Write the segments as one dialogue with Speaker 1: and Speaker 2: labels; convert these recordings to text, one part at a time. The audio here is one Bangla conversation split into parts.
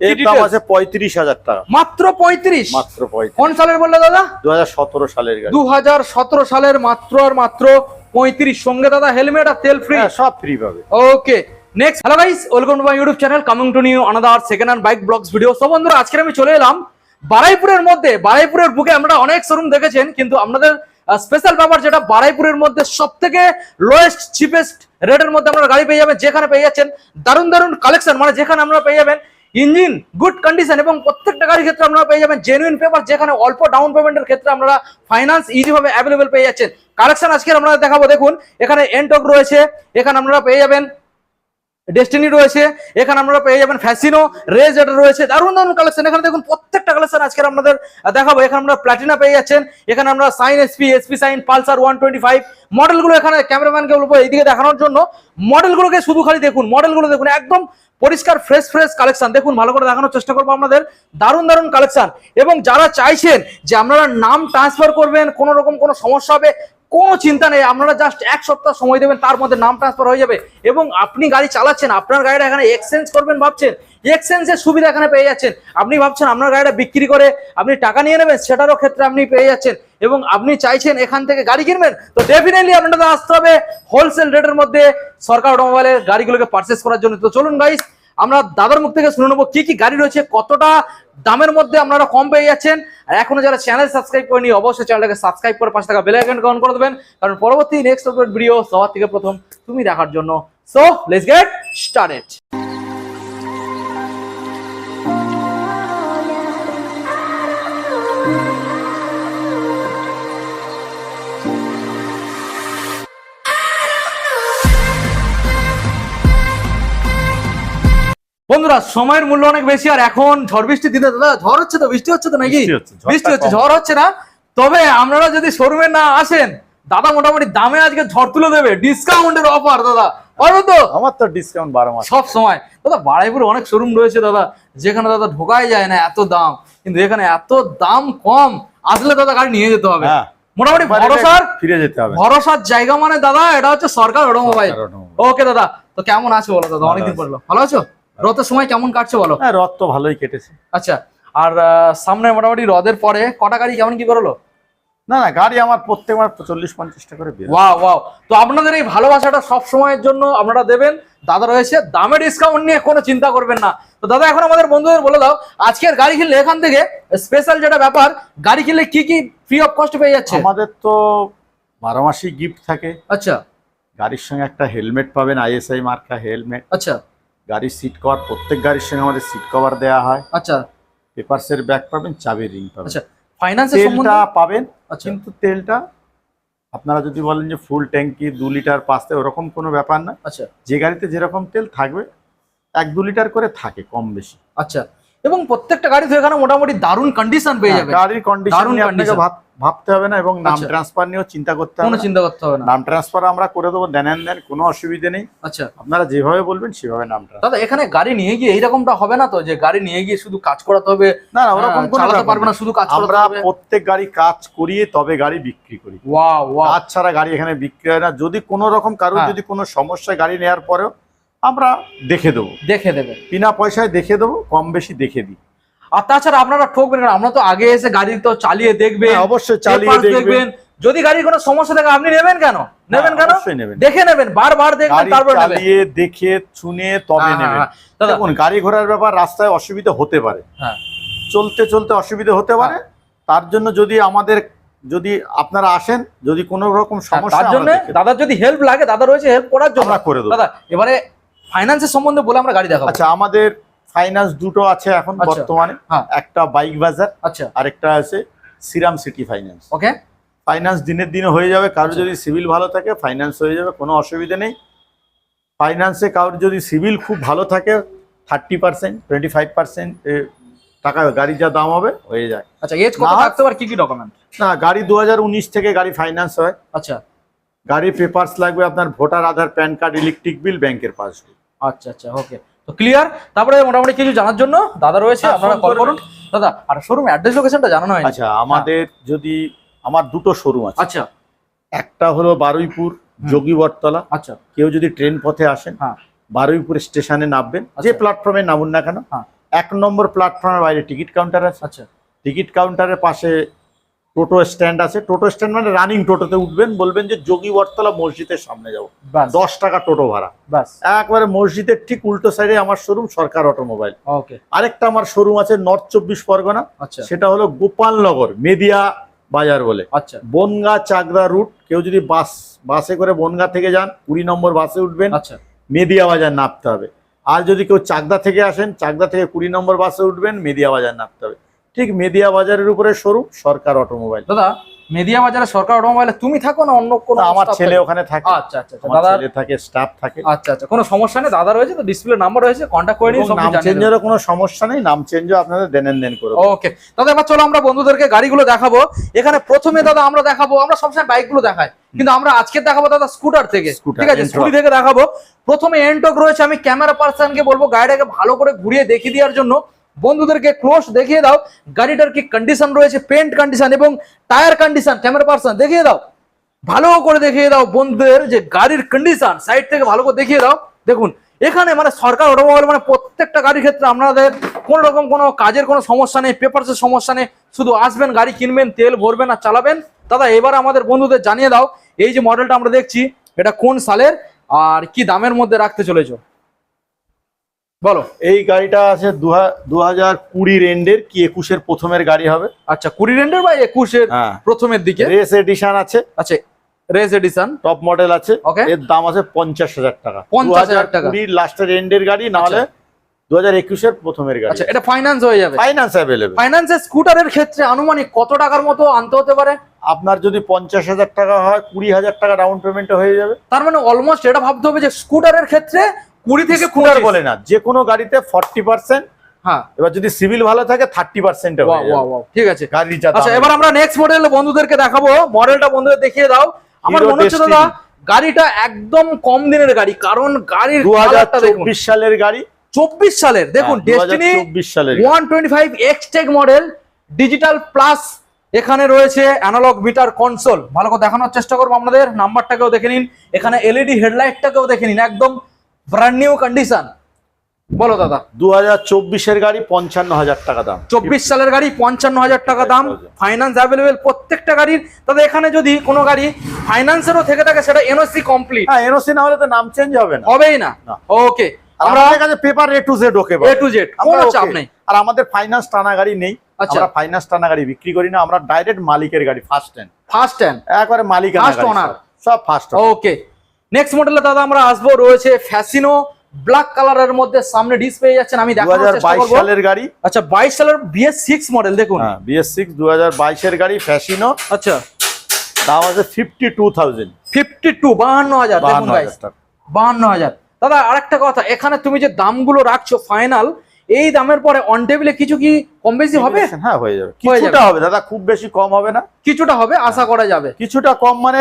Speaker 1: এর দাম আছে পঁয়ত্রিশ হাজার টাকা।
Speaker 2: মাত্র পঁয়ত্রিশ?
Speaker 1: মাত্র
Speaker 2: কোন সালের বললে দাদা?
Speaker 1: দু হাজার সতেরো সালের
Speaker 2: দু সালের মাত্র আর মাত্র পঁয়ত্রিশ। সঙ্গে দাদা হেলমেট আর তেল ফ্রি
Speaker 1: সব ফ্রি পাবে।
Speaker 2: Okay next hello guys welcome to my YouTube channel coming to new another second hand bike blogs video সব বন্ধুরা আজকে আমি চলে এলাম বারাইপুরের মধ্যে। বারাইপুরের বুকে আমরা অনেক শোরুম দেখেছেন কিন্তু আপনাদের স্পেশাল ব্যাপার যেটা বারাইপুরের মধ্যে সব থেকে লোয়েস্ট চিপেস্ট রেটের মধ্যে আপনারা গাড়ি পেয়ে যাবেন যেখানে পেয়ে যাচ্ছেন দারুণ দারুণ কালেকশন মানে যেখানে আপনারা পেয়ে যাবেন ইঞ্জিন গুড কন্ডিশন এবং প্রত্যেকটা গাড়ির ক্ষেত্রে আপনারা পেয়ে যাবেন জেনুইন পেপার যেখানে অল্প ডাউন পেমেন্টের ক্ষেত্রে আপনারা ফাইন্যান্স ইজি ভাবে অ্যাভেলেবেল পেয়ে যাচ্ছেন। কালেকশন আজকে আমরা দেখাবো, দেখুন, এখানে এনটক রয়েছে, এখানে আপনারা পেয়ে যাবেন ডেস্টিনি রয়েছে, এখানে আপনারা পেয়ে যাবেন ফ্যাসিনো রেজ এটা রয়েছে, দারুণ দারুণ কালেকশন এখানে দেখুন প্রত্যেকটা কালেকশন আজকে আপনাদের দেখাবো। এখানে আমরা প্লাটিনা পেয়ে যাচ্ছেন, এখানে আমরা Shine SP SP Shine Pulsar one twenty five মডেলগুলো এখানে ক্যামেরাম্যানকে বলব এইদিকে দেখানোর জন্য। মডেলগুলোকে শুধু খালি দেখুন মডেলগুলো দেখুন, একদম পরিষ্কার ফ্রেশ ফ্রেশ কালেকশন দেখুন, ভালো করে দেখানোর চেষ্টা করব আপনাদের। দারুণ দারুণ কালেকশন এবং যারা চাইছেন যে আপনারা নাম ট্রান্সফার করবেন, কোনো রকম কোনো সমস্যা হবে কোনো চিন্তা নেই, আপনারা জাস্ট এক সপ্তাহ সময় দেবেন, তার মধ্যে নাম ট্রান্সফার হয়ে যাবে এবং আপনি গাড়ি চালাচ্ছেন, আপনার গাড়িটা এখানে এক্সচেঞ্জ করবেন ভাবছেন এক্সচেঞ্জের সুবিধা এখানে পেয়ে যাচ্ছেন। আপনি ভাবছেন আপনার গাড়িটা বিক্রি করে আপনি টাকা নিয়ে নেবেন, সেটারও ক্ষেত্রে আপনি পেয়ে যাচ্ছেন এবং আপনি চাইছেন এখান থেকে গাড়ি কিনবেন, তো ডেফিনেটলি আপনাদের আসতে হবে হোলসেল রেটের মধ্যে সরকার অটোমোবাইলের গাড়িগুলোকে পারচেস করার জন্য। তো চলুন গাইস আমরা দাদার মুখ থেকে শুনে নেব কি কি গাড়ি রয়েছে, কতটা দামের মধ্যে আপনারা কম পেয়ে যাচ্ছেন। আর এখনও যারা চ্যানেল সাবস্ক্রাইব করেনি, অবশ্যই চ্যানেলটাকে সাবস্ক্রাইব করে পাঁচ টাকা বেলেগ গ্রহণ করে দেবেন। কারণ পরবর্তী নেক্সট ভিডিও সবার থেকে প্রথম তুমি দেখার জন্য। সো লেটস গেট স্টার্টেড বন্ধুরা সময়ের মূল্য অনেক বেশি আর এখন ঝড় বৃষ্টি দিনে দাদা ঝড় হচ্ছে তো বৃষ্টি হচ্ছে তো নাকি?
Speaker 1: বৃষ্টি হচ্ছে।
Speaker 2: ঝড় হচ্ছে না। তবে আপনারা যদি শোরুমে না আসেন দাদা মোটামুটি দামে আজকে ঝড় তুলে দেবে। ডিসকাউন্টের অফার দাদা। পারব তো?
Speaker 1: আমার তো ডিসকাউন্ট বারো মাস।
Speaker 2: সব সময়। দাদা অনেক শোরুম রয়েছে দাদা যেখানে দাদা ঢোকাই যায় না এত দাম। কিন্তু এখানে এত দাম কম আসলে দাদা গাড়ি নিয়ে যেতে হবে।
Speaker 1: হ্যাঁ।
Speaker 2: মোটামুটি ভরসার
Speaker 1: ফিরে যেতে হবে।
Speaker 2: ভরসার জায়গা মানে দাদা এটা হচ্ছে সরকার অটোমোবাইল। ওকে দাদা। তো কেমন আছে বলো দাদা? অনেকদিন। পড়ল ভালো আছো? রথের সময় কেমন কাটছে বলো?
Speaker 1: হ্যাঁ রথ তো ভালোই কেটেছে।
Speaker 2: আচ্ছা আর সামনে মোটামুটি রদের পরে কটা গাড়ি কেমন কি করল
Speaker 1: না না গাড়ি আমার প্রত্যেক মাস চল্লিশ পঞ্চাশটা করে বের
Speaker 2: ওয়াও ওয়াও। তো আপনাদের এই ভালোবাসাটা সব সময়ের জন্য আপনারা দেবেন। দাদা রয়েছে দামে ডিসকাউন্ট নিয়ে কোনো চিন্তা করবেন না। তো দাদা এখন আমাদের বন্ধুদের বলে দাও আজকের গাড়ি কিনলে এখান থেকে স্পেশাল যেটা ব্যাপার গাড়ি কিনলে কি কি ফ্রি অফ কস্ট পেয়ে যাচ্ছে?
Speaker 1: আমাদের তো বারো মাসই গিফট থাকে।
Speaker 2: আচ্ছা।
Speaker 1: গাড়ির সঙ্গে একটা হেলমেট পাবেন আইএসআই মার্কা হেলমেট
Speaker 2: আচ্ছা।
Speaker 1: গাড়ির সিট কভার প্রত্যেক গাড়ির সঙ্গে আমাদের সিট কভার দেওয়া হয়।
Speaker 2: আচ্ছা।
Speaker 1: পেপারসের ব্যাগ পাবেন চাবির রিং পাবেন।
Speaker 2: আচ্ছা ফাইন্যান্সের
Speaker 1: তেলটা
Speaker 2: সম্বন্ধে
Speaker 1: পাবেন
Speaker 2: আচ্ছা।
Speaker 1: কিন্তু তেলটা আপনারা যদি বলেন যে ফুল ট্যাঙ্কি দু লিটার পাঁচতে ওরকম কোনো ব্যাপার না।
Speaker 2: আচ্ছা।
Speaker 1: যে গাড়িতে যেরকম তেল থাকবে এক দু লিটার করে থাকে কম বেশি।
Speaker 2: আচ্ছা। এবং প্রত্যেকটা গাড়ি তো এখানে মোটামুটি দারুণ কন্ডিশন পেয়ে
Speaker 1: হ্যাঁ,
Speaker 2: যাবে।
Speaker 1: গাড়ির কন্ডিশন নিয়ে আপনাকে ভাবতে হবে না এবং নাম
Speaker 2: আচ্ছা।
Speaker 1: ট্রান্সফার নিয়েও চিন্তা করতে হবে
Speaker 2: কোনো চিন্তা করতে হবে না।
Speaker 1: নাম ট্রান্সফার আমরা করে দেবো দেন দেন কোনো অসুবিধে নেই।
Speaker 2: আচ্ছা।
Speaker 1: আপনারা যেভাবে বলবেন সেভাবে নাম
Speaker 2: দাদা এখানে গাড়ি নিয়ে গিয়ে এইরকমটা হবে না তো যে গাড়ি নিয়ে গিয়ে শুধু কাজ করাতে হবে?
Speaker 1: না না ওরকম
Speaker 2: হ্যাঁ, চালাতে পারবে না। শুধু কাজ
Speaker 1: আমরা প্রত্যেক গাড়ি কাজ করিয়ে তবে গাড়ি বিক্রি করি।
Speaker 2: Wow wow.
Speaker 1: কাজ ছাড়া গাড়ি এখানে বিক্রি হয় না। যদি কোনো রকম কারোর
Speaker 2: হ্যাঁ।
Speaker 1: যদি কোনো সমস্যা গাড়ি নেওয়ার পরেও আমরা দেখে দেবো।
Speaker 2: দেখে দেবে।
Speaker 1: বিনা পয়সায় দেখে দেবো কম বেশি দেখে দিই।
Speaker 2: আর তাছাড়া আপনারা ঠকবেন না আমরা তো আগে এসে গাড়ি তো চালিয়ে দেখবেন
Speaker 1: হ্যাঁ, অবশ্যই চালিয়ে দেখবেন।
Speaker 2: যদি গাড়ির কোনো সমস্যা থাকে আপনি নেবেন কেন? নেবেন
Speaker 1: হ্যাঁ,
Speaker 2: কেন
Speaker 1: নেবেন।
Speaker 2: দেখে নেবেন বারবার দেখবেন তারপর
Speaker 1: চালিয়ে দেখে শুনে তবে
Speaker 2: হ্যাঁ,
Speaker 1: নেবেন। দেখুন গাড়ি ঘোড়ার ব্যাপার রাস্তায় অসুবিধা হতে পারে। চলতে চলতে অসুবিধা হতে পারে। তার জন্য যদি আমাদের যদি আপনারা আসেন যদি কোনো রকম সমস্যা
Speaker 2: তার জন্য
Speaker 1: দেখে
Speaker 2: দাদার যদি হেল্প লাগে দাদা রয়েছে হেল্প করার জন্য।
Speaker 1: করে দেবো।
Speaker 2: দাদা এবারে ফাইন্যান্সের সম্বন্ধে বলে আমরা গাড়ি দেখাবো।
Speaker 1: আচ্ছা আমাদের ফাইন্যান্স দুটো আছে এখন
Speaker 2: আচ্ছা।
Speaker 1: বর্তমানে।
Speaker 2: হ্যাঁ।
Speaker 1: একটা বাইক বাজার
Speaker 2: আচ্ছা।
Speaker 1: আরেকটা আছে Shriram city finance
Speaker 2: okay
Speaker 1: finance দিনের দিনে হয়ে যাবে কারোর
Speaker 2: আচ্ছা।
Speaker 1: যদি সিভিল ভালো থাকে ফাইন্যান্স হয়ে যাবে কোনো অসুবিধা নেই। ফাইন্যান্সে কারোর যদি সিভিল খুব ভালো থাকে thirty percent twenty five percent টাকা গাড়ির যা দাম হবে হয়ে যায়।
Speaker 2: আচ্ছা এজ কত। থাকতে পারে? কি কি ডকুমেন্ট
Speaker 1: না গাড়ি দু হাজার উনিশ থেকে গাড়ি ফাইন্যান্স হয়।
Speaker 2: আচ্ছা।
Speaker 1: গাড়ির পেপারস লাগবে আপনার voter Aadhaar PAN card electric bill ব্যাংকের পাসবুক
Speaker 2: আচ্ছা আচ্ছা ওকে তো ক্লিয়ার তারপরে মোটামুটি কিছু জানার জন্য দাদা রয়েছে
Speaker 1: হ্যাঁ,
Speaker 2: আপনারা কল করুন। দাদা আর শোরুম অ্যাড্রেস লোকেশনটা জানানো হয়নি।
Speaker 1: আচ্ছা আমাদের যদি আমার দুটো শোরুম আছে।
Speaker 2: আচ্ছা।
Speaker 1: একটা হলো বারুইপুর যোগীবরতলা
Speaker 2: আচ্ছা।
Speaker 1: কেউ যদি ট্রেন পথে আসেন
Speaker 2: হ্যাঁ।
Speaker 1: বারুইপুর স্টেশনে নামবেন যে
Speaker 2: আচ্ছা।
Speaker 1: প্ল্যাটফর্মে নামুন না কেন
Speaker 2: হ্যাঁ।
Speaker 1: এক নম্বর প্ল্যাটফর্মের বাইরে টিকিট কাউন্টার আছে।
Speaker 2: আচ্ছা।
Speaker 1: টিকিট কাউন্টারের পাশে টোটো স্ট্যান্ড আছে। টোটো স্ট্যান্ড মানে রানিং টোটোতে উঠবেন বলবেন যে যোগী বটতলা মসজিদের সামনে যাব। দশ টাকা টোটো ভাড়া। একবারে মসজিদের ঠিক উল্টো সাইডে আমার শোরুম সরকার অটোমোবাইল
Speaker 2: ওকে।
Speaker 1: আরেকটা আমার শোরুম আছে নর্থ চব্বিশ পরগনা।
Speaker 2: আচ্ছা।
Speaker 1: সেটা হলো গোপালনগর মেদিয়া বাজার বলে।
Speaker 2: আচ্ছা।
Speaker 1: বনগা চাকদা রুট কেউ যদি বাস বাসে করে বনগা থেকে যান কুড়ি নম্বর বাসে উঠবেন।
Speaker 2: আচ্ছা।
Speaker 1: মেদিয়া বাজার নামতে হবে। আর যদি কেউ চাকদা থেকে আসেন চাকদা থেকে কুড়ি নম্বর বাসে উঠবেন মেদিয়া বাজার নামতে হবে। ঠিক মেদিয়া বাজারের উপরে শোরুম সরকার অটোমোবাইল।
Speaker 2: দাদা মেদিয়া বাজারে সরকার অটোমোবাইলে তুমি থাকো না অন্য কোনো
Speaker 1: আমার ছেলে ওখানে থাকে।
Speaker 2: আচ্ছা আচ্ছা আচ্ছা দাদা
Speaker 1: ছেলে থাকে স্টাফ থাকে।
Speaker 2: আচ্ছা আচ্ছা কোনো সমস্যা নেই দাদা রয়েছে তো ডিসপ্লে নাম্বার রয়েছে কন্ট্যাক্ট করে নিন সব
Speaker 1: নাম চেঞ্জেরও কোনো সমস্যা নেই নাম চেঞ্জও আপনাদের দেন দেন করে
Speaker 2: ওকে দাদা এবার চলো আমরা বন্ধুদেরকে গাড়িগুলো দেখাবো। এখানে প্রথমে দাদা আমরা দেখাবো আমরা সবসময় বাইকগুলো দেখাই। কিন্তু আমরা আজকে দেখাবো দাদা স্কুটার থেকে। ঠিক আছে স্কুটি থেকে দেখাবো। প্রথমে এন্টক রয়েছে আমি ক্যামেরা পার্সনকে বলব গাড়িটাকে ভালো করে ঘুরিয়ে দেখিয়ে দেওয়ার জন্য। বন্ধুদেরকে ক্লোজ দেখিয়ে দাও। গাড়িটার কি কন্ডিশন রয়েছে? পেন্ট কন্ডিশন এবং টায়ার কন্ডিশন ক্যামেরা পার্সন দেখিয়ে দাও। ভালো করে দেখিয়ে দাও বন্ধুদের যে গাড়ির কন্ডিশন সাইড থেকে ভালো করে দেখিয়ে দাও। দেখুন, এখানে মানে সরকার অটোমোবাইল মানে প্রত্যেকটা গাড়ির ক্ষেত্রে আপনাদের কোনো রকম কোনো কাজের কোনো সমস্যা নেই পেপারসের সমস্যা নেই। শুধু আসবেন, গাড়ি কিনবেন, তেল ভরবেন আর চালাবেন। দাদা, এবার আমাদের বন্ধুদের জানিয়ে দাও, এই যে মডেলটা আমরা দেখছি, এটা কোন সালের? আর কি দামের মধ্যে রাখতে চলেছো? বলো।
Speaker 1: এই গাড়িটা আছে দু হাজার কুড়ির এন্ডের কি একুশের প্রথমের গাড়ি হবে?
Speaker 2: আচ্ছা কুড়ি রেন্ডের বা একুশের
Speaker 1: হ্যাঁ।
Speaker 2: প্রথমের দিকে?
Speaker 1: রেস এডিশন আছে।
Speaker 2: আচ্ছা রেস এডিশন।
Speaker 1: টপ মডেল আছে. এর দাম আছে পঞ্চাশ হাজার টাকা।
Speaker 2: 50,000 টাকা।
Speaker 1: কুড়ির লাস্টের এন্ডের গাড়ি না হলে দু হাজার একুশের প্রথমের গাড়ি।
Speaker 2: আচ্ছা এটা ফাইন্যান্স হয়ে যাবে।
Speaker 1: ফাইন্যান্স অ্যাভেলেবেল
Speaker 2: ফাইন্যান্সের স্কুটারের ক্ষেত্রে আনুমানিক কত টাকার মতো আনতে হতে পারে?
Speaker 1: আপনার যদি পঞ্চাশ হাজার টাকা হয় কুড়ি হাজার টাকা ডাউন পেমেন্টে হয়ে যাবে।
Speaker 2: তার মানে অলমোস্ট এটা ভাবতে হবে যে স্কুটারের ক্ষেত্রে কুড়ি থেকে
Speaker 1: স্কুটার। বলে না যে কোনো গাড়িতে ফর্টি পার্সেন্ট
Speaker 2: হ্যাঁ।
Speaker 1: এবার যদি সিভিল ভালো থাকে থার্টি পার্সেন্টে
Speaker 2: ঠিক আছে।
Speaker 1: গাড়ির
Speaker 2: আচ্ছা। এবার আমরা নেক্সট মডেল বন্ধুদেরকে দেখাবো মডেলটা বন্ধুদের দেখিয়ে দাও। আমার মনে হচ্ছে দাদা গাড়িটা একদম কম দিনের গাড়ি কারণ গাড়ির
Speaker 1: দু সালের গাড়ি।
Speaker 2: চব্বিশ সালের দেখুন ডেস্টিনি
Speaker 1: সালের
Speaker 2: one twenty five Xtec model digital plus এখানে রয়েছে অ্যানালগ মিটার কনসোল ভালো করে দেখানোর চেষ্টা করব আপনাদের নাম্বারটাকেও দেখে নিন। এখানে এলইডি হেডলাইটটাকেও দেখে নিন একদম ব্র্যান্ড নিউ কন্ডিশন বলো দাদা।
Speaker 1: দু হাজার চব্বিশের গাড়ি পঞ্চান্ন হাজার টাকা দাম।
Speaker 2: চব্বিশ সালের গাড়ি পঞ্চান্ন হাজার টাকা দাম। ফাইন্যান্স অ্যাভেলেবেল প্রত্যেকটা গাড়ির। তবে এখানে যদি কোনো গাড়ি ফাইন্যান্সেরও থেকে থাকে সেটা এনওসি কমপ্লিট
Speaker 1: হ্যাঁ এনওসি না হলে তো নাম চেঞ্জ হবে না।
Speaker 2: হবেই না। ওকে
Speaker 1: আমরা কাছে paper A to Z okay
Speaker 2: A to Z কোনো চাপ নেই।
Speaker 1: আর আমাদের ফাইন্যান্স টানা গাড়ি নেই।
Speaker 2: আচ্ছা।
Speaker 1: ফাইন্যান্স টানা গাড়ি বিক্রি করি না আমরা ডাইরেক্ট মালিকের গাড়ি ফার্স্ট হ্যান্ড
Speaker 2: ফার্স্ট হ্যান্ড
Speaker 1: একবারে গাড়ি সব। সব ফার্স্ট
Speaker 2: ওকে নেক্সট মডেলে দাদা আমরা আসব রয়েছে ফ্যাসিনো ব্ল্যাক কালারের মধ্যে সামনে ডিস পেয়ে যাচ্ছেন আমি দেখানোর চেষ্টা করব।
Speaker 1: সালের গাড়ি।
Speaker 2: আচ্ছা বাইশ সালের বিএস সিক্স মডেল দেখুন।
Speaker 1: হ্যাঁ বিএস সিক্স দু হাজার বাইশের গাড়ি ফ্যাসিনো
Speaker 2: আচ্ছা।
Speaker 1: দাম আছে fifty two thousand
Speaker 2: fifty two বাহান্ন হাজার দেখুন
Speaker 1: বাহান্ন হাজার।
Speaker 2: দাদা আরেকটা কথা এখানে তুমি যে দামগুলো রাখছো ফাইনাল এই দামের পরে অন টেবিলে কিছু কি কম বেশি হবে?
Speaker 1: হ্যাঁ হয়ে যাবে।
Speaker 2: হয়ে
Speaker 1: কিছুটা হবে দাদা খুব বেশি কম হবে না।
Speaker 2: কিছুটা হবে আশা করা যাবে।
Speaker 1: কিছুটা কম মানে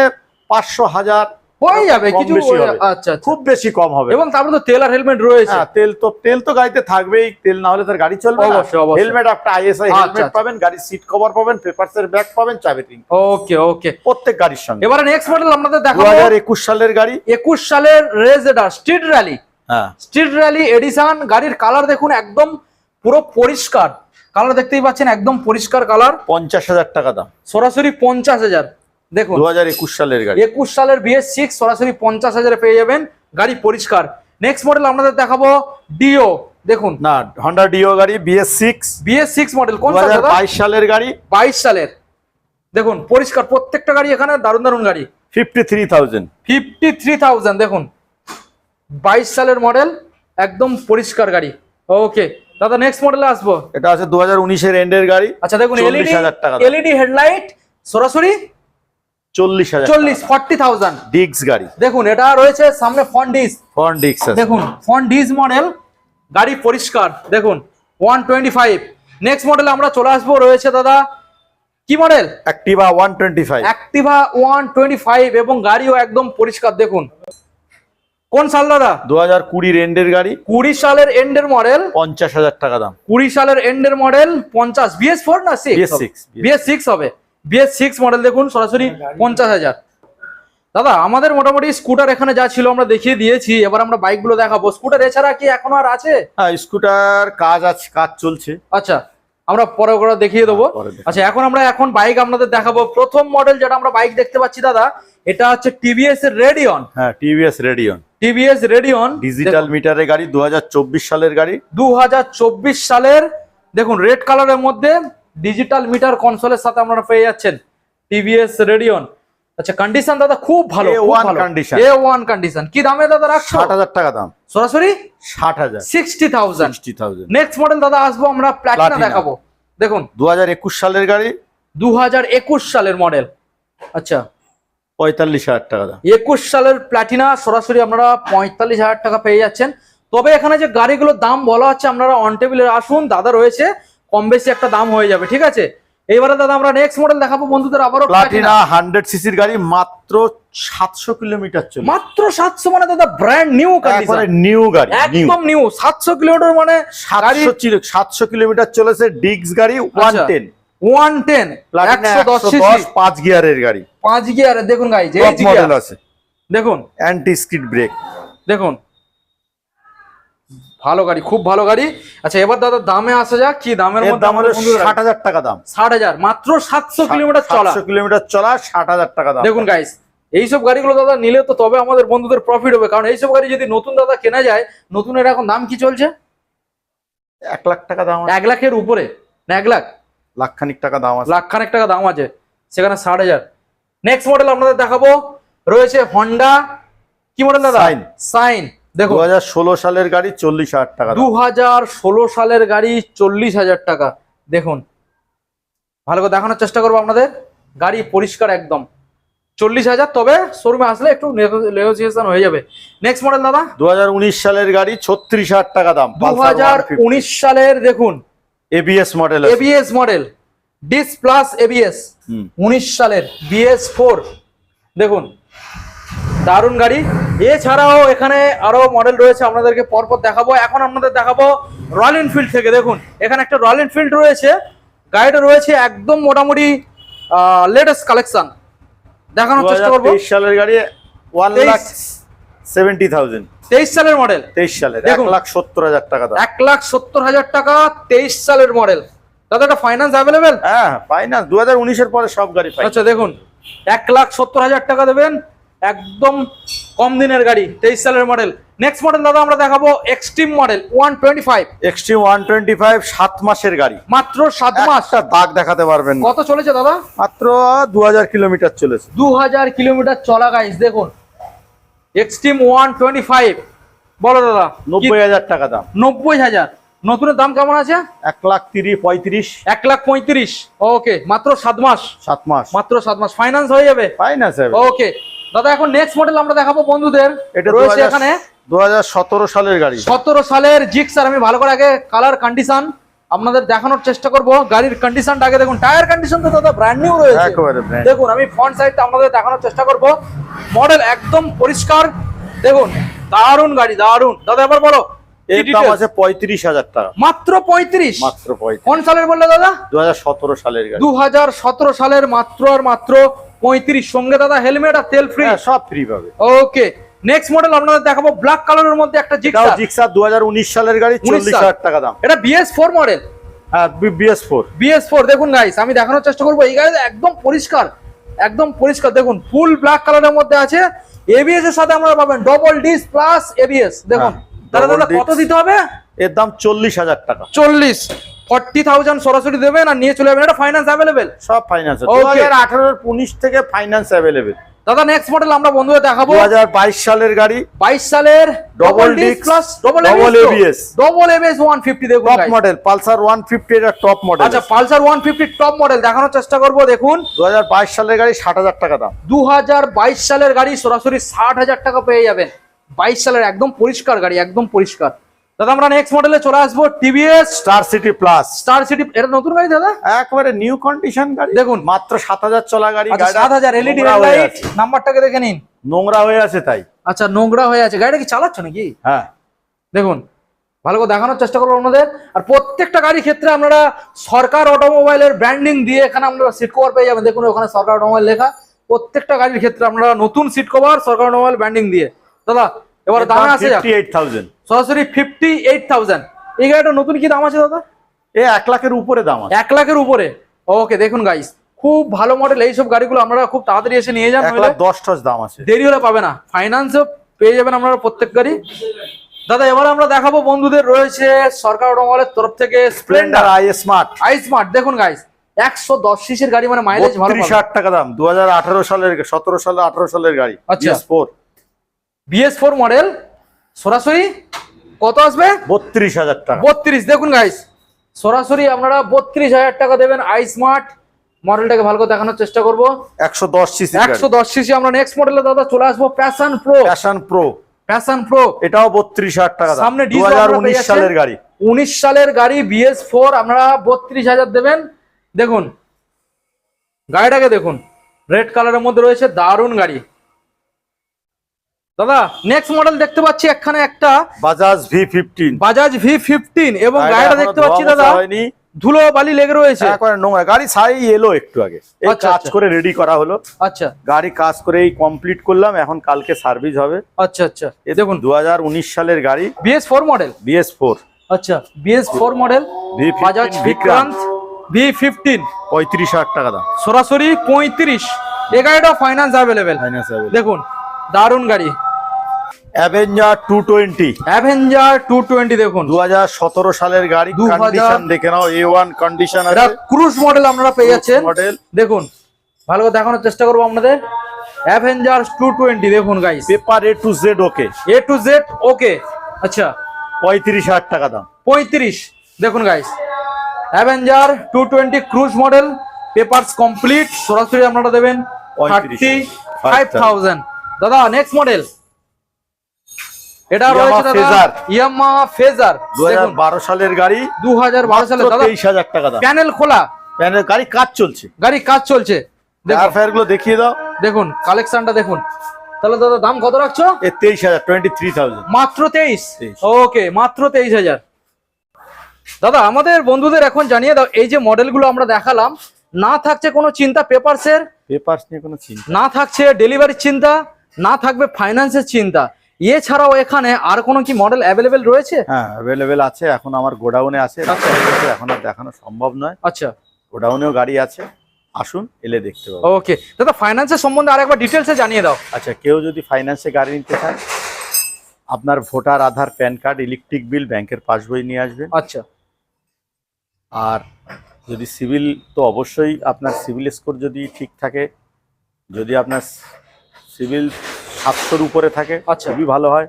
Speaker 1: পাঁচশো হাজার
Speaker 2: হয়ে যাবে কিছু। আচ্ছা আচ্ছা।
Speaker 1: খুব বেশি কম হবে।
Speaker 2: এবং তারপরে তো তেল আর হেলমেট রয়েছে।
Speaker 1: হ্যাঁ তেল তো তেল তো গাড়িতে থাকবেই তেল না হলে তার গাড়ি চলবে
Speaker 2: অবশ্যই, অবশ্যই।
Speaker 1: হেলমেট একটা আইএসআই
Speaker 2: আচ্ছা,
Speaker 1: হেলমেট
Speaker 2: আচ্ছা।
Speaker 1: পাবেন গাড়ির সিট কভার পাবেন পেপারস এর ব্যাগ পাবেন চাবি রিং
Speaker 2: ওকে ওকে।
Speaker 1: প্রত্যেক গাড়ির সঙ্গে।
Speaker 2: এবারে নেক্সট মডেল আপনাদের দেখাবো।
Speaker 1: হাজার একুশ সালের গাড়ি।
Speaker 2: একুশ সালের রেজেডার স্ট্রিট র্যালি
Speaker 1: হ্যাঁ।
Speaker 2: স্ট্রিট র্যালি এডিশন গাড়ির কালার দেখুন একদম পুরো পরিষ্কার। কালার দেখতেই পাচ্ছেন একদম পরিষ্কার কালার
Speaker 1: পঞ্চাশ হাজার টাকা দাম।
Speaker 2: সরাসরি পঞ্চাশ হাজার। দেখুন
Speaker 1: দু হাজার একুশ সালের গাড়ি।
Speaker 2: একুশ সালের বিএস সিক্স সরাসরি পঞ্চাশ হাজারে পেয়ে যাবেন গাড়ি পরিষ্কার। নেক্সট মডেল আপনাদের দেখাবো ডিও দেখুন।
Speaker 1: না হন্ডা ডিও গাড়ি BS six
Speaker 2: BS six model কোন
Speaker 1: বাইশ সালের গাড়ি।
Speaker 2: বাইশ সালের। দেখুন পরিষ্কার প্রত্যেকটা গাড়ি এখানে দারুণ দারুণ গাড়ি।
Speaker 1: Fifty three thousand
Speaker 2: fifty three thousand দেখুন। বাইশ সালের মডেল একদম পরিষ্কার গাড়ি। ওকে দাদা নেক্সট মডেলে আসব।
Speaker 1: এটা আছে দু হাজার উনিশের এন্ডের গাড়ি।
Speaker 2: আচ্ছা দেখুন এলইডি। এলইডি হেডলাইট সরাসরি
Speaker 1: চল্লিশ হাজার
Speaker 2: চল্লিশ ফর্টি থাউজেন্ড
Speaker 1: ডিক্স গাড়ি।
Speaker 2: দেখুন এটা রয়েছে সামনে ফন্ডিস
Speaker 1: ফ্রন্ট ডিক্স আছে।
Speaker 2: দেখুন ফন্ডিস মডেল গাড়ি পরিষ্কার। দেখুন ওয়ান টোয়েন্টি ফাইভ নেক্সট মডেলে আমরা চলে আসব রয়েছে দাদা কি model
Speaker 1: Activa one twenty five
Speaker 2: Activa one twenty five এবং গাড়িও একদম পরিষ্কার দেখুন। কোন সাল দাদা?
Speaker 1: দু হাজার কুড়ির এন্ডের গাড়ি।
Speaker 2: কুড়ি সালের এন্ডের মডেল
Speaker 1: পঞ্চাশ হাজার টাকা দাম।
Speaker 2: কুড়ি সালের এন্ডের মডেল পঞ্চাশ। বিএস ফোর না six
Speaker 1: BS six
Speaker 2: BS six হবে। বিএস সিক্স মডেল দেখুন সরাসরি পঞ্চাশ হাজার। দাদা আমাদের মোটামুটি স্কুটার এখানে যা ছিল আমরা দেখিয়ে দিয়েছি এবার আমরা বাইকগুলো দেখাবো। স্কুটার এছাড়া কি এখনও আর আছে?
Speaker 1: হ্যাঁ স্কুটার কাজ আছে কাজ চলছে।
Speaker 2: আচ্ছা আমরা পরে করে দেখিয়ে দেবো।
Speaker 1: পরে
Speaker 2: আচ্ছা এখন আমরা এখন বাইক আপনাদের দেখাবো। প্রথম মডেল যেটা আমরা বাইক দেখতে পাচ্ছি দাদা এটা হচ্ছে টিভিএস এর রেডিয়ন
Speaker 1: হ্যাঁ TVS Radeon
Speaker 2: TVS Radeon
Speaker 1: digital মিটারের গাড়ি দু হাজার চব্বিশ সালের গাড়ি।
Speaker 2: দু হাজার চব্বিশ সালের দেখুন রেড কালারের মধ্যে ডিজিটাল মিটার কনসোলের সাথে আপনারা পেয়ে যাচ্ছেন টিভিএস রেডিয়ন আচ্ছা কন্ডিশন দাদা খুব ভালো
Speaker 1: A1 condition।
Speaker 2: এ ওয়ান কন্ডিশন কি দামে দাদা রাখছো?
Speaker 1: ষাট হাজার টাকা দাম।
Speaker 2: সরাসরি?
Speaker 1: ষাট হাজার।
Speaker 2: Sixty thousand
Speaker 1: sixty thousand
Speaker 2: next model দাদা আসব আমরা প্ল্যাটিনা দেখাবো। দেখুন।
Speaker 1: দু হাজার একুশ সালের গাড়ি।
Speaker 2: দু হাজার একুশ সালের মডেল আচ্ছা।
Speaker 1: পঁয়তাল্লিশ হাজার টাকা দাম।
Speaker 2: একুশ সালের প্ল্যাটিনা সরাসরি আপনারা পঁয়তাল্লিশ হাজার টাকা পেয়ে যাচ্ছেন। তবে এখানে যে গাড়িগুলোর দাম বলা হচ্ছে আপনারা অন টেবিলে আসুন দাদা রয়েছে কম বেশি একটা দাম হয়ে যাবে ঠিক আছে? এইবারে দাদা আমরা নেক্সট মডেল দেখাবো বন্ধুদের আবারও
Speaker 1: প্লাটিনা
Speaker 2: প্ল্যাটিনা
Speaker 1: হান্ড্রেড সিসির গাড়ি মাত্র সাতশো কিলোমিটার চলে
Speaker 2: মাত্র সাতশো মানে দাদা ব্র্যান্ড নিউ
Speaker 1: একবারে নিউ গাড়ি
Speaker 2: একদম নিউ সাতশো কিলোমিটার মানে
Speaker 1: সাতশো সাতশো কিলোমিটার চলেছে ডিক্স গাড়ি ওয়ান
Speaker 2: আচ্ছা।
Speaker 1: টেন
Speaker 2: ওয়ান টেন
Speaker 1: প্লাটিনা
Speaker 2: একশো দশ
Speaker 1: একশো দশ পাঁচ গিয়ারের গাড়ি।
Speaker 2: পাঁচ গিয়ার দেখুন যে
Speaker 1: টপ মডেল আছে।
Speaker 2: দেখুন।
Speaker 1: অ্যান্টি স্কিড ব্রেক
Speaker 2: দেখুন। ভালো গাড়ি খুব ভালো গাড়ি। আচ্ছা এবার দাদা দামে আসা যাক কি দামের মধ্যে আমাদের
Speaker 1: ষাট হাজার টাকা দাম।
Speaker 2: ষাট হাজার মাত্র সাতশো কিলোমিটার চলা।
Speaker 1: কিলোমিটার চলা ষাট হাজার টাকা দাম।
Speaker 2: দেখুন গাইস এইসব গাড়িগুলো দাদা নিলে তো তবে আমাদের বন্ধুদের প্রফিট হবে কারণ এইসব গাড়ি যদি নতুন দাদা কেনা যায় নতুনের এখন দাম কি চলছে?
Speaker 1: এক লাখ টাকা দাম
Speaker 2: এক লাখের উপরে না এক লাখ?
Speaker 1: লাখ খানিক টাকা দাম আছে।
Speaker 2: লাখ খানেক টাকা দাম আছে সেখানে ষাট হাজার। নেক্সট মডেল আপনাদের দেখাবো রয়েছে হন্ডা কি মডেল দাদা। সাইন
Speaker 1: দু
Speaker 2: দেখো
Speaker 1: ষোলো সালের গাড়ি চল্লিশ হাজার টাকা।
Speaker 2: দু সালের গাড়ি চল্লিশ হাজার টাকা। দেখুন ভালো করে দেখানোর চেষ্টা করব আপনাদের। গাড়ি পরিষ্কার একদম। চল্লিশ হাজার তবে শোরুমে আসলে একটু নেগোসিয়েশন হয়ে যাবে। নেক্সট মডেল দাদা?
Speaker 1: দু উনিশ সালের গাড়ি ছত্রিশ হাজার টাকা দাম
Speaker 2: দু উনিশ সালের দেখুন
Speaker 1: ABS model
Speaker 2: ABS model disc plus ABS উনিশ সালের বিএস ফোর দেখুন দারুণ গাড়ি। এছাড়াও এখানে আরও মডেল রয়েছে আপনাদেরকে পরপর দেখাবো। এখন আপনাদের দেখাবো রয়্যাল এনফিল্ড থেকে। দেখুন এখানে একটা রয়্যাল এনফিল্ড রয়েছে। গাড়িটা রয়েছে একদম মোটামুটি লেটেস্ট কালেকশন দেখানোর চেষ্টা করব।
Speaker 1: সালের গাড়ি ওয়ান। লাখ সেভেন্টি থাউজেন্ড
Speaker 2: তেইশ সালের মডেল
Speaker 1: তেইশ সালের এক। লাখ সত্তর হাজার টাকা দাম।
Speaker 2: এক লাখ সত্তর হাজার টাকা তেইশ সালের মডেল দাদা এটা ফাইন্যান্স অ্যাভেলেবেল
Speaker 1: হ্যাঁ ফাইনান্স দু হাজার উনিশের পরে সব গাড়ি
Speaker 2: আচ্ছা দেখুন। এক লাখ সত্তর হাজার টাকা দেবেন একদম কম দিনের গাড়ি তেইশ সালের মডেল নেক্সট মডেল দাদা আমরা দেখাবো Xtreme model one twenty five
Speaker 1: Xtreme one twenty five সাত মাসের গাড়ি।
Speaker 2: মাত্র সাত মাস।
Speaker 1: দাগ দেখাতে পারবেন।
Speaker 2: কত চলেছে দাদা?
Speaker 1: মাত্র দু হাজার কিলোমিটার চলেছে।
Speaker 2: দু হাজার কিলোমিটার চলা গাইস দেখুন। এক্সট্রিম ওয়ান টোয়েন্টি ফাইভ বলো দাদা
Speaker 1: নব্বই হাজার টাকা দাম।
Speaker 2: নব্বই হাজার। নতুনের দাম কেমন আছে?
Speaker 1: এক লাখ তিরিশ পঁয়ত্রিশ।
Speaker 2: এক লাখ পঁয়ত্রিশ। ওকে মাত্র সাত মাস।
Speaker 1: সাত মাস।
Speaker 2: মাত্র সাত মাস। ফাইন্যান্স হয়ে যাবে?
Speaker 1: ফাইনান্স
Speaker 2: ওকে দাদা এখন নেক্সট মডেল আমরা দেখাবো বন্ধুদের।
Speaker 1: এটা
Speaker 2: রয়েছে এখানে
Speaker 1: দু হাজার সতেরো সালের গাড়ি।
Speaker 2: সতেরো সালের জিক্সার আমি ভালো করে আগে কালার কন্ডিশন আপনাদের দেখানোর চেষ্টা করব। গাড়ির কন্ডিশনটা আগে দেখুন। টায়ার কন্ডিশন তো দাদা ব্র্যান্ড নিউ রয়েছে। দেখুন আমি ফ্রন্ট সাইডটা আপনাদের দেখানোর চেষ্টা করব। মডেল একদম পরিষ্কার। দেখুন দারুণ গাড়ি দারুণ দাদা এবার বলো
Speaker 1: পঁয়ত্রিশ হাজার টাকা।
Speaker 2: মাত্র পঁয়ত্রিশ?
Speaker 1: মাত্র
Speaker 2: কোন সালের বললে দাদা?
Speaker 1: দু সতেরো সালের গাড়ি।
Speaker 2: দু সতেরো সালের মাত্র আর মাত্র পঁয়ত্রিশ সঙ্গে দাদা হেলমেট আর তেল ফ্রি
Speaker 1: হ্যাঁ, সব ফ্রি পাবে।
Speaker 2: ওকে নেক্সট মডেল আপনাদের দেখাবো ব্ল্যাক কালারের মধ্যে একটা জিক্সার
Speaker 1: হাজার উনিশ সালের গাড়ি
Speaker 2: 19
Speaker 1: চল্লিশ
Speaker 2: সাল।
Speaker 1: হাজার টাকা দাম।
Speaker 2: এটা বিএস ফোর মডেল
Speaker 1: হ্যাঁ বিএস ফোর
Speaker 2: বিএস ফোর দেখুন গাইস আমি দেখানোর চেষ্টা করব। এই গাড়ি একদম পরিষ্কার একদম পরিষ্কার। দেখুন ফুল ব্ল্যাক কালারের মধ্যে আছে। এবিএস এর সাথে আমরা পাবেন ডবল ডিস প্লাস এবিএস দেখুন
Speaker 1: হ্যাঁ,
Speaker 2: তাহলে কত দিতে হবে?
Speaker 1: এর দাম চল্লিশ হাজার টাকা।
Speaker 2: চল্লিশ। ফর্টি থাউজেন্ড সরাসরি দেবেন আর নিয়ে চলে যাবেন। এটা ফাইন্যান্স অ্যাভেলেবেল
Speaker 1: সব ফাইন্যান্স দু হাজার আঠারোর উনিশ থেকে ফাইন্যান্স অ্যাভেলেবেল
Speaker 2: দাদা নেক্সট মডেল আমরা বন্ধুদের দেখাবো।
Speaker 1: দু হাজার বাইশ সালের গাড়ি।
Speaker 2: বাইশ সালের
Speaker 1: Double
Speaker 2: double disc plus double ABS দেখুন
Speaker 1: টপ মডেল পালসার এটা টপ মডেল
Speaker 2: আচ্ছা Pulsar one fifty top model দেখানোর চেষ্টা করব দেখুন।
Speaker 1: দু হাজার বাইশ সালের গাড়ি ষাট হাজার টাকা দাম।
Speaker 2: দু হাজার বাইশ সালের গাড়ি সরাসরি ষাট হাজার টাকা পেয়ে যাবেন। বাইশ সালের একদম পরিষ্কার গাড়ি একদম পরিষ্কার। দাদা আমরা নেক্সট মডেলে চলে আসব TVS
Speaker 1: Star City plus
Speaker 2: Star City এটা নতুন গাড়ি দাদা?
Speaker 1: একবারে নিউ কন্ডিশন গাড়ি।
Speaker 2: দেখুন।
Speaker 1: মাত্র সাত হাজার চলা গাড়ি
Speaker 2: আচ্ছা সাত হাজার এলইডি লাইট নাম্বারটাকে দেখে নিন।
Speaker 1: নোংরা হয়ে আছে তাই।
Speaker 2: আচ্ছা নোংরা হয়ে আছে। গাড়িটা কি চালাচ্ছ নাকি?
Speaker 1: হ্যাঁ।
Speaker 2: দেখুন ভালো করে দেখানোর চেষ্টা করব আপনাদের। আর প্রত্যেকটা গাড়ির ক্ষেত্রে আপনারা সরকার অটোমোবাইলের ব্র্যান্ডিং দিয়ে এখানে আপনারা সিট কভার পেয়ে যাবেন। দেখুন ওখানে সরকার অটোমোবাইল লেখা। প্রত্যেকটা গাড়ির ক্ষেত্রে আমরা নতুন seat cover Sarkar mobile branding দিয়ে। দাদা এবার দাম আছে যাক
Speaker 1: ফিফটি এইট থাউজেন্ড
Speaker 2: সরাসরি ফিফটি এইট থাউজেন্ড এই গাড়িটা নতুন কি দাম আছে দাদা?
Speaker 1: এ এক লাখের উপরে দাম আছে।
Speaker 2: এক লাখের উপরে। ওকে দেখুন গাইস খুব ভালো মডেল এইসব গাড়িগুলো আপনারা খুব তাড়াতাড়ি এসে নিয়ে যান
Speaker 1: এক
Speaker 2: নইলে।
Speaker 1: লাখ দশ টস দাম আছে।
Speaker 2: দেরি হলে পাবে না। ফাইন্যান্সও পেয়ে যাবেন আপনারা প্রত্যেক গাড়ি। দাদা এবারে আমরা দেখাবো বন্ধুদের রয়েছে সরকার অটোমোবাইলের তরফ থেকে
Speaker 1: Splendor i Smart
Speaker 2: i Smart দেখুন গাইস একশো দশ সিসির গাড়ি মানে মাইলেজ ভালো
Speaker 1: হাজার টাকা দাম দু হাজার আঠারো সালের সতেরো সালে আঠারো সালের গাড়ি
Speaker 2: আচ্ছা।
Speaker 1: ফোর
Speaker 2: বিএস ফোর মডেল সরাসরি কত আসবে?
Speaker 1: বত্রিশ হাজার টাকা।
Speaker 2: বত্রিশ দেখুন গাইস সরাসরি আপনারা বত্রিশ হাজার টাকা দেবেন আই স্মার্ট মডেলটাকে ভালো করে দেখানোর চেষ্টা করব।
Speaker 1: একশো দশ সিসি
Speaker 2: একশো দশ সিসি আমরা নেক্সট মডেলে দাদা চলে আসব Passion Pro
Speaker 1: Passion Pro
Speaker 2: Passion Pro
Speaker 1: এটাও বত্রিশ হাজার টাকা
Speaker 2: সামনে
Speaker 1: দু হাজার উনিশ সালের গাড়ি।
Speaker 2: উনিশ সালের গাড়ি বিএস ফোর আপনারা বত্রিশ হাজার দেবেন। দেখুন গাড়িটাকে দেখুন রেড কালারের মধ্যে রয়েছে দারুণ গাড়ি। দাদা নেক্সট মডেল দেখতে পাচ্ছি এখানে একটা
Speaker 1: Bajaj V fifteen
Speaker 2: Bajaj V fifteen এবং গাড়িটা দেখতে পাচ্ছি দাদা
Speaker 1: হয়নি।
Speaker 2: ধুলো বালি লেগে রয়েছে।
Speaker 1: একবারে নোংরা। গাড়ি সাই এলো একটু আগে। এই
Speaker 2: আচ্ছা,
Speaker 1: কাজ
Speaker 2: আচ্ছা।
Speaker 1: করে রেডি করা হলো।
Speaker 2: আচ্ছা।
Speaker 1: গাড়ি কাজ করে এই কমপ্লিট করলাম এখন কালকে সার্ভিস হবে।
Speaker 2: আচ্ছা আচ্ছা।
Speaker 1: এ
Speaker 2: দেখুন।
Speaker 1: দু হাজার উনিশ সালের গাড়ি।
Speaker 2: BS four model
Speaker 1: BS four
Speaker 2: আচ্ছা BS four model Bajaj Vikrant V fifteen
Speaker 1: পঁয়ত্রিশ হাজার টাকা দাম।
Speaker 2: সরাসরি পঁয়ত্রিশ। এ গাড়িটা ফাইন্যান্স অ্যাভেলেবেল
Speaker 1: ফাইন্যান্স
Speaker 2: দেখুন দারুণ গাড়ি।
Speaker 1: Avenger two twenty
Speaker 2: Avenger two twenty দেখুন।
Speaker 1: দু হাজার সতেরো সালের গাড়ি
Speaker 2: 2000
Speaker 1: কন্ডিশন দেখে নাও A one condition
Speaker 2: cruise model আপনারা পেয়ে যাচ্ছেন।
Speaker 1: মডেল
Speaker 2: দেখুন ভালো করে দেখানোর চেষ্টা করব আপনাদের। অ্যাভেঞ্জার টু টোয়েন্টি দেখুন guys
Speaker 1: paper A to Z okay
Speaker 2: A to Z okay আচ্ছা।
Speaker 1: পঁয়ত্রিশ হাজার টাকা দাম।
Speaker 2: পঁয়ত্রিশ দেখুন guys Avenger two twenty cruise model papers complete সরাসরি আপনারা দেবেন।
Speaker 1: 35,000
Speaker 2: থার্টি ফাইভ থাউজেন্ড দাদা নেক্সট মডেল এটা রয়েছে দাদা। Yamaha Fazer.
Speaker 1: দু হাজার বারো সালের গাড়ি
Speaker 2: দু হাজার বারো সালে দাদা।
Speaker 1: তেইশ হাজার টাকা দাম।
Speaker 2: প্যানেল খোলা।
Speaker 1: প্যানেল গাড়ি কাজ চলছে।
Speaker 2: গাড়ি কাজ চলছে। দেখুন।
Speaker 1: ফায়ারগুলো দেখিয়ে দাও।
Speaker 2: দেখুন কালেকশনটা দেখুন। তাহলে দাদা দাম কত রাখছো?
Speaker 1: এ তেইশ হাজার টোয়েন্টি থ্রি থাউজেন্ড
Speaker 2: মাত্র তেইশ?
Speaker 1: 23
Speaker 2: ওকে মাত্র তেইশ হাজার। দাদা আমাদের বন্ধুদের এখন জানিয়ে দাও এই যে মডেলগুলো আমরা দেখালাম না থাকছে কোনো চিন্তা পেপারসের?
Speaker 1: পেপার নিয়ে কোনো চিন্তা।
Speaker 2: না থাকছে ডেলিভারির চিন্তা না থাকবে ফাইন্যান্সের চিন্তা। এছাড়াও এখানে আর কোনো কি মডেল অ্যাভেলেবেল রয়েছে?
Speaker 1: হ্যাঁ অ্যাভেলেবেল আছে এখন আমার গোডাউনে আছে
Speaker 2: আচ্ছা।
Speaker 1: এখন আর দেখানো সম্ভব নয়।
Speaker 2: আচ্ছা।
Speaker 1: গোডাউনেও গাড়ি আছে আসুন এলে দেখতে পাবো।
Speaker 2: ওকে দাদা ফাইন্যান্সের সম্বন্ধে আরেকবার ডিটেলসে জানিয়ে দাও।
Speaker 1: আচ্ছা কেউ যদি ফাইন্যান্সে গাড়ি নিতে চান আপনার voter Aadhaar PAN card electric bill ব্যাংকের পাসবই নিয়ে আসবেন।
Speaker 2: আচ্ছা।
Speaker 1: আর যদি সিভিল তো অবশ্যই আপনার সিভিল স্কোর যদি ঠিক থাকে যদি আপনার সিভিল সাতশোর উপরে থাকে
Speaker 2: আচ্ছা।
Speaker 1: খুবই ভালো হয়।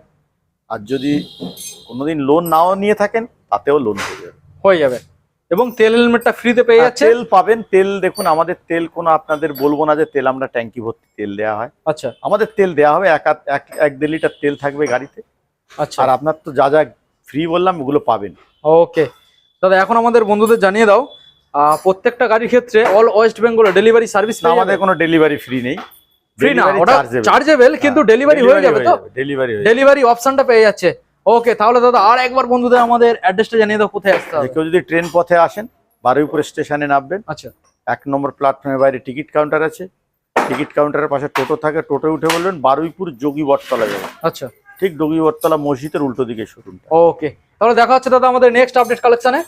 Speaker 1: আর যদি কোনোদিন লোন নাও নিয়ে থাকেন তাতেও লোন হয়ে যাবে।
Speaker 2: হয়ে যাবে। এবং তেল হেলমেটটা ফ্রিতে পেয়ে যাচ্ছে?
Speaker 1: তেল পাবেন তেল দেখুন আমাদের তেল কোনো আপনাদের বলব না যে তেল আমরা ট্যাঙ্কি ভর্তি তেল দেওয়া হয়।
Speaker 2: আচ্ছা।
Speaker 1: আমাদের তেল দেওয়া হবে এক এক এক দেড় লিটার তেল থাকবে গাড়িতে।
Speaker 2: আচ্ছা।
Speaker 1: আর আপনার তো যা যা ফ্রি বললাম ওগুলো পাবেন।
Speaker 2: ওকে। দাদা এখন আমাদের বন্ধুদের জানিয়ে দাও প্রত্যেকটা গাড়ির ক্ষেত্রে অল ওয়েস্ট বেঙ্গলে ডেলিভারি সার্ভিস
Speaker 1: না আমাদের কোনো ডেলিভারি ফ্রি নেই।
Speaker 2: ফ্রি না ওটা চার্জেবল কিন্তু ডেলিভারি হয়ে যাবে তো?
Speaker 1: ডেলিভারি
Speaker 2: ডেলিভারি অপশনটা পেয়ে যাচ্ছে। ওকে তাহলে দাদা আর একবার বন্ধুদের আমাদের অ্যাড্রেসটা জানিয়ে দাও কোথায় আসতে হবে?
Speaker 1: কেউ যদি ট্রেন পথে আসেন বারুইপুর স্টেশনে নামবেন।
Speaker 2: আচ্ছা।
Speaker 1: এক নম্বর প্ল্যাটফর্মের বাইরে টিকিট কাউন্টার আছে। টিকিট কাউন্টারের পাশে টোটো থাকে টোটো উঠে বলবেন বারুইপুর যোগী বটতলা যাবে।
Speaker 2: আচ্ছা।
Speaker 1: ঠিক যোগী বটতলা মসজিদের উল্টো দিকে শোরুমটা।
Speaker 2: ওকে তাহলে দেখা হচ্ছে দাদা আমাদের নেক্সট আপডেট কালেকশনে